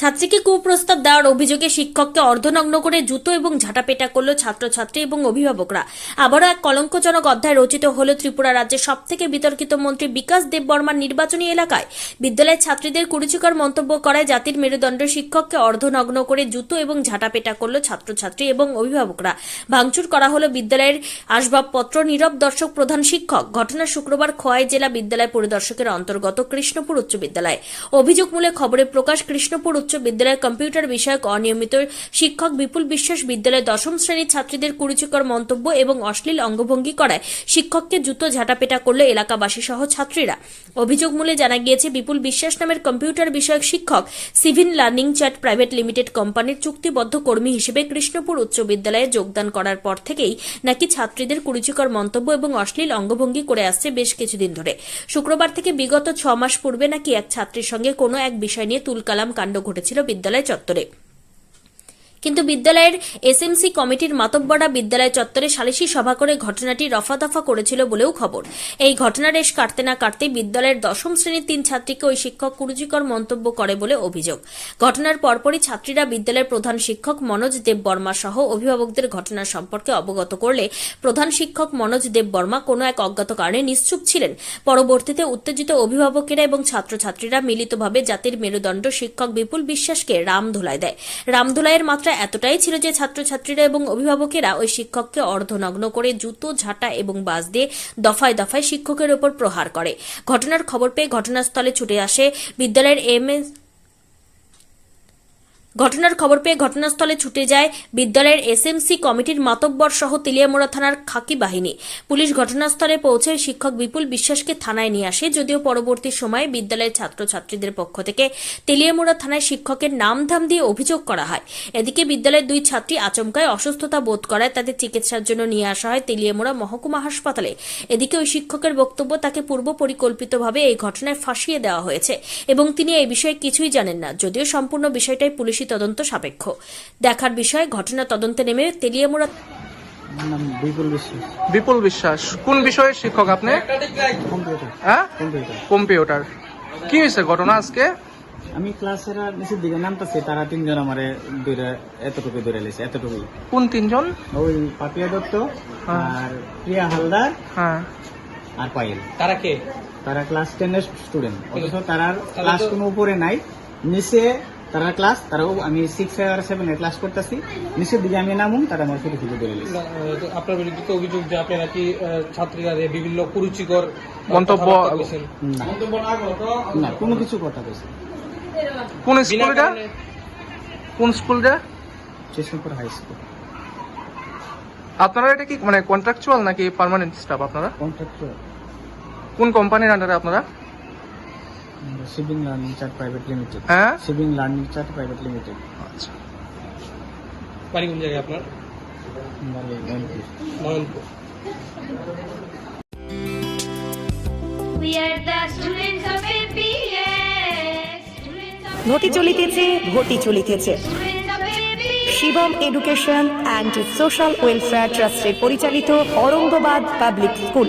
ছাত্রীকে কুপ্রস্তাব দেওয়ার অভিযোগে শিক্ষককে অর্ধনগ্ন করে জুতো এবং ঝাঁটাপেটা করল ছাত্রছাত্রী এবং অভিভাবকরা। আবারও এক কলঙ্কজনক অধ্যায় রচিত হল ত্রিপুরা রাজ্যের সবথেকে বিতর্কিত মন্ত্রী বিকাশ দেববর্মার নির্বাচনী এলাকায়। বিদ্যালয়ের ছাত্রীদের কুরুচিকর মন্তব্য করায় জাতির মেরুদণ্ড শিক্ষককে অর্ধনগ্ন করে জুতো এবং ঝাঁটাপেটা করল ছাত্রছাত্রী এবং অভিভাবকরা। ভাঙচুর করা হলো বিদ্যালয়ের আসবাবপত্র, নীরব দর্শক প্রধান শিক্ষক। ঘটনা শুক্রবার খোয়াই জেলা বিদ্যালয় পরিদর্শকের অন্তর্গত কৃষ্ণপুর উচ্চ বিদ্যালয়। অভিযোগমূলে খবরে প্রকাশ, কৃষ্ণপুর উচ্চ বিদ্যালয়ের কম্পিউটার বিষয়ক অনিয়মিত শিক্ষক বিপুল বিশ্বাস বিদ্যালয়ের দশম শ্রেণির ছাত্রীদের কুরুচিকর মন্তব্য এবং অশ্লীল অঙ্গভঙ্গি করায় শিক্ষককে জুতো ঝাঁটাপেটা করল এলাকাবাসী সহ ছাত্রীরা। অভিযোগ মূলে জানা গিয়েছে, বিপুল বিশ্বাস নামের কম্পিউটার বিষয়ক শিক্ষক civil learning chat private limited কোম্পানির চুক্তিবদ্ধ কর্মী হিসেবে কৃষ্ণপুর উচ্চ বিদ্যালয়ে যোগদান করার পর থেকেই নাকি ছাত্রীদের কুরুচিকর মন্তব্য এবং অশ্লীল অঙ্গভঙ্গি করে আসছে বেশ কিছুদিন ধরে। শুক্রবার থেকে বিগত ছ মাস পূর্বে নাকি এক ছাত্রীর সঙ্গে কোনো এক বিষয় নিয়ে তুলকালাম কাণ্ড ঘটেছিল বিদ্যালয় চত্বরে। কিন্তু বিদ্যালয়ের এসএমসি কমিটির মাতব্বরা বিদ্যালয় চত্বরে সালিশি সভা করে ঘটনাটি রফাদফা করেছিল বলেও খবর। এই ঘটনার রেশ কাটতে না কাটতে বিদ্যালয়ের দশম শ্রেণির তিন ছাত্রীকে ওই শিক্ষক কুরুচিকর মন্তব্য করে বলে অভিযোগ। ঘটনার পরপরই ছাত্রীরা বিদ্যালয়ের প্রধান শিক্ষক মনোজ দেব বর্মা সহ অভিভাবকদের ঘটনা সম্পর্কে অবগত করলে প্রধান শিক্ষক মনোজ দেব বর্মা কোনো এক অজ্ঞাত কারণে নিশ্চুপ ছিলেন। পরবর্তীতে উত্তেজিত অভিভাবকেরা এবং ছাত্রছাত্রীরা মিলিতভাবে জাতির মেরুদণ্ড শিক্ষক বিপুল বিশ্বাসকে রামধুলাই দেয়। রামধুলাইয়ের মাত্রা এতটাই ছিল যে ছাত্রছাত্রীরা এবং অভিভাবকেরা ওই শিক্ষককে অর্ধনগ্ন করে জুতো, ঝাঁটা এবং বাস দিয়ে দফায় দফায় শিক্ষকের ওপর প্রহার করে। ঘটনার খবর পেয়ে ঘটনাস্থলে ছুটে আসে বিদ্যালয়ের এম ঘটনার খবর পেয়ে ঘটনাস্থলে ছুটে যায় বিদ্যালয়ের এসএমসি কমিটির মাতব্বর সহ তেলিয়ামোড়া থানার খাকি বাহিনী। পুলিশ ঘটনাস্থলে পৌঁছে শিক্ষক বিপুল বিশ্বাসকে থানায় নিয়ে আসে, যদিও পরবর্তী সময়ে বিদ্যালয়ের ছাত্রছাত্রীদের পক্ষ থেকে তেলিয়ামোড়া থানায় শিক্ষকের নাম ধাম দিয়ে অভিযোগ করা হয়। এদিকে বিদ্যালয়ের দুই ছাত্রী আচমকায় অসুস্থতা বোধ করায় তাদের চিকিৎসার জন্য নিয়ে আসা হয় তেলিয়ামোড়া মহকুমা হাসপাতালে। এদিকে ওই শিক্ষকের বক্তব্য তাকে পূর্ব পরিকল্পিতভাবে এই ঘটনায় ফাঁসিয়ে দেওয়া হয়েছে এবং তিনি এই বিষয়ে কিছুই জানেন না, যদিও সম্পূর্ণ বিষয়টাই পুলিশি তদন্ত সাপেক্ষ। দেখার বিষয়ে ঘটনা তদন্তে নেমে তেলিয়ামোড়া বিপুল বিশ্বাস। বিপুল বিশ্বাস। কোন বিষয়ের শিক্ষক আপনি? কম্পিউটার হ্যাঁ? কম্পিউটার। কি হয়েছে ঘটনা আজকে? আমি ক্লাসের নিচের দিকে নামতেছি তারা তিনজন আমারে দূরে এতটুকু দূরে লেছে এতটুকু। কোন তিনজন? ওই পাপিয়া দত্ত হ্যাঁ। আর প্রিয়া হালদার হ্যাঁ। আর পায়েল। তারা কে? তারা ক্লাস টেনের স্টুডেন্ট অথচ তারা ক্লাস কোনো উপরে নাই। নিচে তারা ক্লাস তারাও আমি সিক্স আর সেভেনের ক্লাস করতেছি। নিচের দিকে আমি নামুন তারা আমার শুরু থেকে তো আপনার বিরুদ্ধে তো অভিযোগ যে আপনি নাকি ছাত্রীরা বিভিন্ন কুরুচিকর মন্তব্য- না। কোনো কিছু কথা বলছি কোন স্কুলটা কোন স্কুলটা চেষ্ণপুর হাই স্কুল আপনারা এটা কি মানে কন্ট্রাকচুয়াল নাকি পার্মানেন্ট স্টাফ আপনারা? কন্ট্রাক্টর কোন কোম্পানির আন্ডারে আপনারা? Shipping learning chart private limited হ্যাঁ? Shipping learning chart private limited আচ্ছা। বাড়ি কোন জায়গায় আপনার? নয়নপুর ঘটি চলিতেছে ঘটি চলিতেছে. Shivam education and social welfare ট্রাস্টের পরিচালিত অরঙ্গবাদ পাবলিক স্কুল